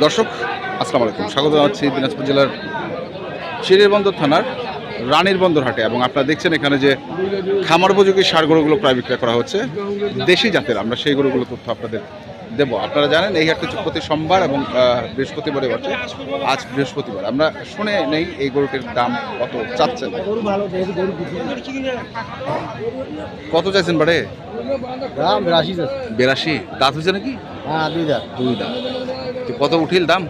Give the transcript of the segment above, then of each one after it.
দর্শক আসসালামু আলাইকুম। স্বাগত জানাচ্ছি দিনাজপুর জেলার বন্দর থানার রানীর বন্দর হাটে এবং আপনারা দেখছেন এখানে যে খামার উপযোগী সার গরুগুলো প্রায় বিক্রয় করা হচ্ছে। দেশি জাতের আমরা সেই গরুগুলো তথ্য আপনাদের দেবো। আপনারা জানেন এই হাটটি প্রতি সোমবার এবং বৃহস্পতিবারে বসে আজ বৃহস্পতিবার। আমরা শুনে নেই এই গরুটির দাম কত চাচ্ছেন। কত চাইছেন বাড়ে? বিরাশি দাঁত হয়েছে নাকি? হ্যাঁ দুই দাম দুই দাঁত। কত উঠিল দাম?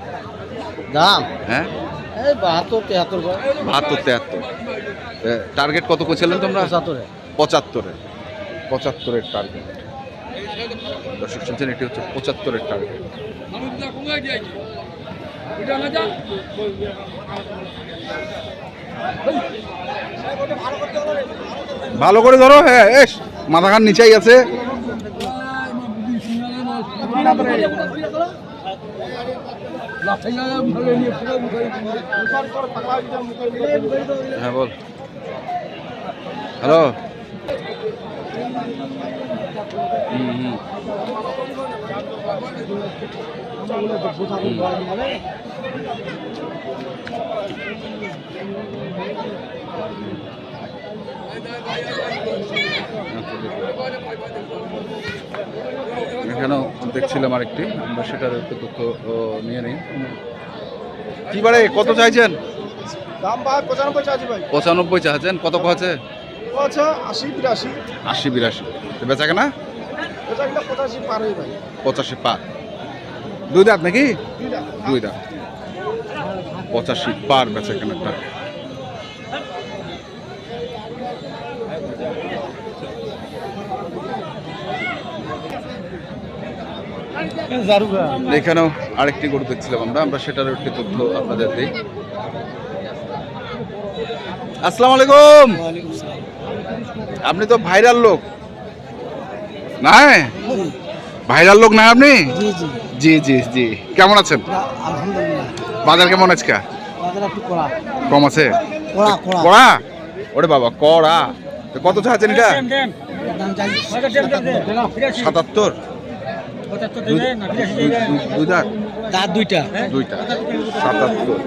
দাম? হ্যাঁ? বাহাত্তর তেহাত্তর বাহাত্তর তেহাত্তর। টার্গেট কত করছিলেন তোমরা? পঁচাত্তরে। পঁচাত্তরে। পঁচাত্তরের টার্গেট দর্শক শুনছেন এটি হচ্ছে পঁচাত্তরের টার্গেট ভালো করে ধরো হ্যাঁ এস মাথাখান নিচেই আছে। হ্যাঁ বল। হ্যালো। হুম হুম। এখানেও দেখছিলাম আরেকটি আমরা সেটার একটু তথ্য নিয়ে নিই। কি বারে কত চাইছেন? দাম ভাই পঁচানব্বই চার্জ ভাই। পঁচানব্বই চাইছেন কত আছে? আচ্ছা আশি বিরাশি। আশি বিরাশি। বেচা কেনা? পঁচাশি পার ভাই। পঁচাশি পা দুই দাঁত নাকি? দুই দাঁত। পঁচাশি পার বেচা কেনাটা। এখানেও আরেকটি গরু দেখছিলাম আমরা আমরা সেটার একটি তথ্য আপনাদের দিই। আসসালামু আলাইকুম। আপনি তো ভাইরাল লোক। না ভাইরাল লোক না আপনি? জি জি। জি কেমন আছেন? বাজার কেমন আজকে? কম আছে? কড়া ওরে বাবা কড়া। কত চাচ্ছেন এটা? সাতাত্তর? দাঁত দুইটা। দুইটা। সাতাত্তর।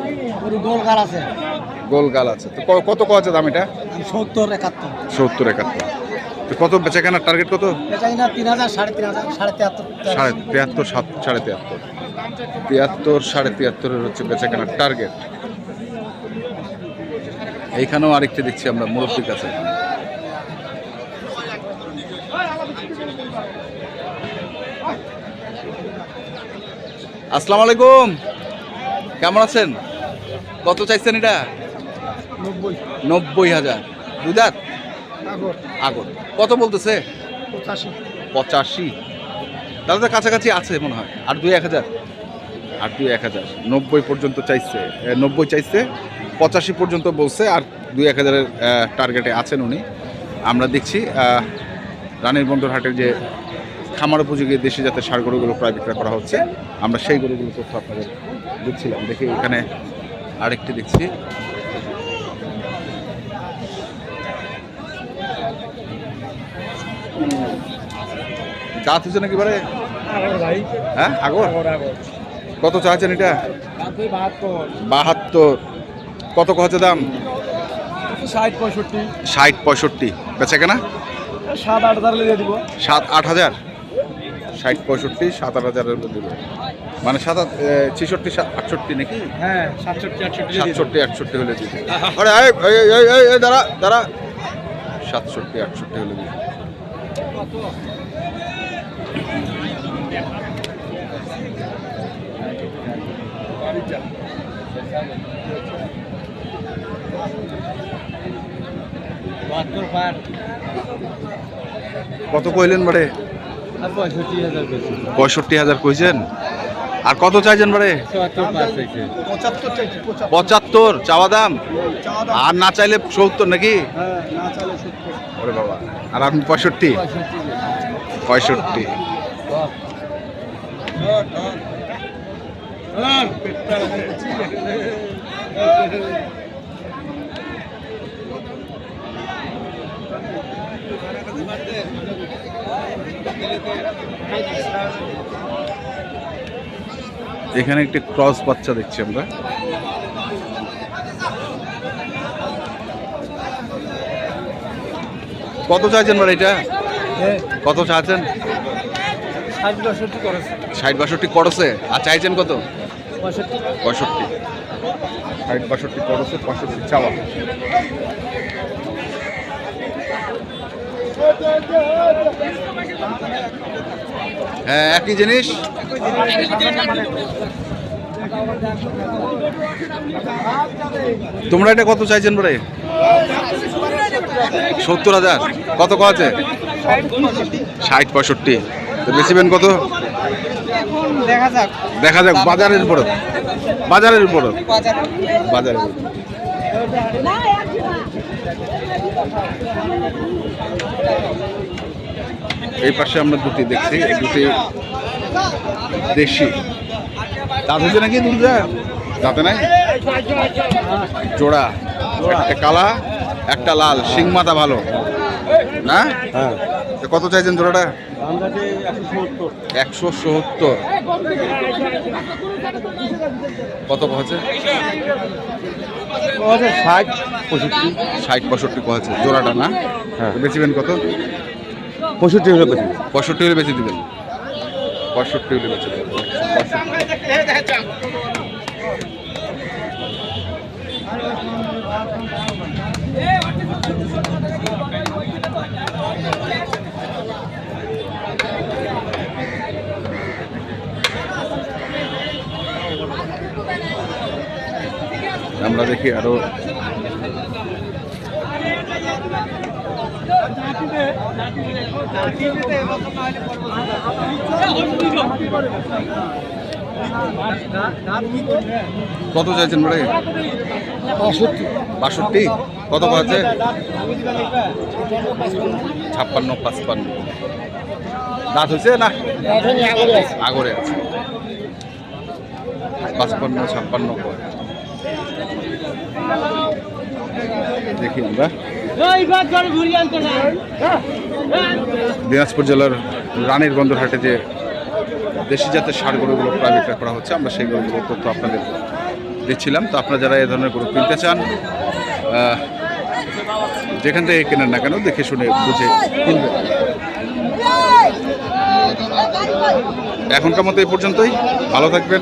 গরু আছে। তো কত কত আছে দাম এটা? সত্তর একাত্তর। সত্তর একাত্তর। তো কত বেচা কেনার টার্গেট কত? তিন হাজার সাড়ে তিন হাজার সাড়ে তিয়াত্তর। সাড়ে তিয়াত্তর সাত সাড়ে তিয়াত্তর। তিয়াত্তর সাড়ে তিয়াত্তরের হচ্ছে বেচা কেনার টার্গেট। এইখানেও আরেকটি দেখছি আমরা মুরব্বীর কাছে। আসসালামু আলাইকুম। কেমন আছেন? কত চাইছেন এটা? নব্বই। হাজার। দুদাত আগর। কত বলতেছে? পঁচাশি। পঁচাশি। তাহলে তো কাছাকাছি আছে মনে হয়। আর দুই এক হাজার? আর দুই এক হাজার। নব্বই পর্যন্ত চাইছে। নব্বই চাইছে পঁচাশি পর্যন্ত বলছে আর দুই এক হাজারের টার্গেটে আছেন উনি। আমরা দেখছি রানীর বন্দর হাটের যে খামার উপযোগী দেশে যাতে সার গরুগুলো প্রায় বিক্রয় করা হচ্ছে আমরা সেই গরুগুলো তথ্য আপনাদের দিচ্ছিলাম। দেখি এখানে আরেকটি দেখছি। দাঁত হচ্ছে নাকি বারে হ্যাঁ আগর? কত চাচ্ছেন এটা? বাহাত্তর। কত হচ্ছে দাম? ষাট পঁয়ষট্টি। ষাট পঁয়ষট্টি। বেচা কেনা? সাত আট হাজার সাত আট হাজার? ষাট পঁয়ষট্টি সাত আট হাজারের মধ্যে দেবে। মানে সাত ছেষট্টি আটষট্টি নাকি? হ্যাঁ সাতষট্টি আটষট্টি সাতষট্টি আটষট্টি হলে দিবে। আরে দাঁড়া দাঁড়া। সাতষট্টি আটষট্টি হলে দিবে। কত কইলেন আর পঁয়ষট্টি হাজার কইছেন? আর কত চাইছেন বারে পঁচাত্তর চাওয়া দাম? আর না চাইলে সত্তর নাকি? ওরে বাবা, আর আপনি পঁয়ষট্টি পঁয়ষট্টি? পঁয়ষট্টি। এখানে একটি ক্রস বাচ্চা দেখছি আমরা। কত চাইছেন মানে এটা? কত চাইছেন? ষাট বাষট্টি করেছে। আর চাইছেন কত? পঁয়ষট্টি। ষাট বাষট্টি করছে, পঁয়ষট্টি চাওয়া। হ্যাঁ একই জিনিস? তোমরা এটা কত চাইছেন বলে সত্তর হাজার। কত আছে ষাট পঁয়ষট্টি। তো বেচিবেন কত? দেখা যাক, বাজারের উপর। বাজারের উপর। বাজারের। এই পাশে আমরা দুটি দেখছি এই দুটি দেশি। দাঁত হয়েছে নাকি দুধ দাঁতে নাই? জোড়া। একটা কালা একটা লাল। শিং মাথা ভালো। না? হ্যাঁ। কত চাইছেন জোড়াটা? একশো সত্তর। কত আছে ষাট পঁয়ষট্টি। ষাট পঁয়ষট্টি আছে জোড়াটা না? হ্যাঁ। বেচিবেন কত? পঁয়ষট্টি হলে বেশি। পঁয়ষট্টি হলে বেচে দিবেন। পঁয়ষট্টি হলে দেবেন। পঁয়ষট্টি। আমরা দেখি আরও কত চাইছেন বড়ে বাষট্টি। কত আছে ছাপ্পান্ন পাঁচপান্ন। দাঁত হয়েছে না? আগরে আছে। পাঁচপান্ন, ছাপ্পান্ন কয়। দেখি আমরা। দিনাজপুর জেলার রানীর বন্দরহাটে যে দেশি জাতের সার গরুগুলো প্রায় বিক্রয় করা হচ্ছে, আমরা সেই গরুগুলোর তথ্য আপনাদের দিচ্ছিলাম। তো আপনারা যারা এই ধরনের গরু কিনতে চান যেখান থেকে কেনেন না কেন, দেখে শুনে বুঝে কিনবেন। এখনকার মতো এই পর্যন্তই। ভালো থাকবেন।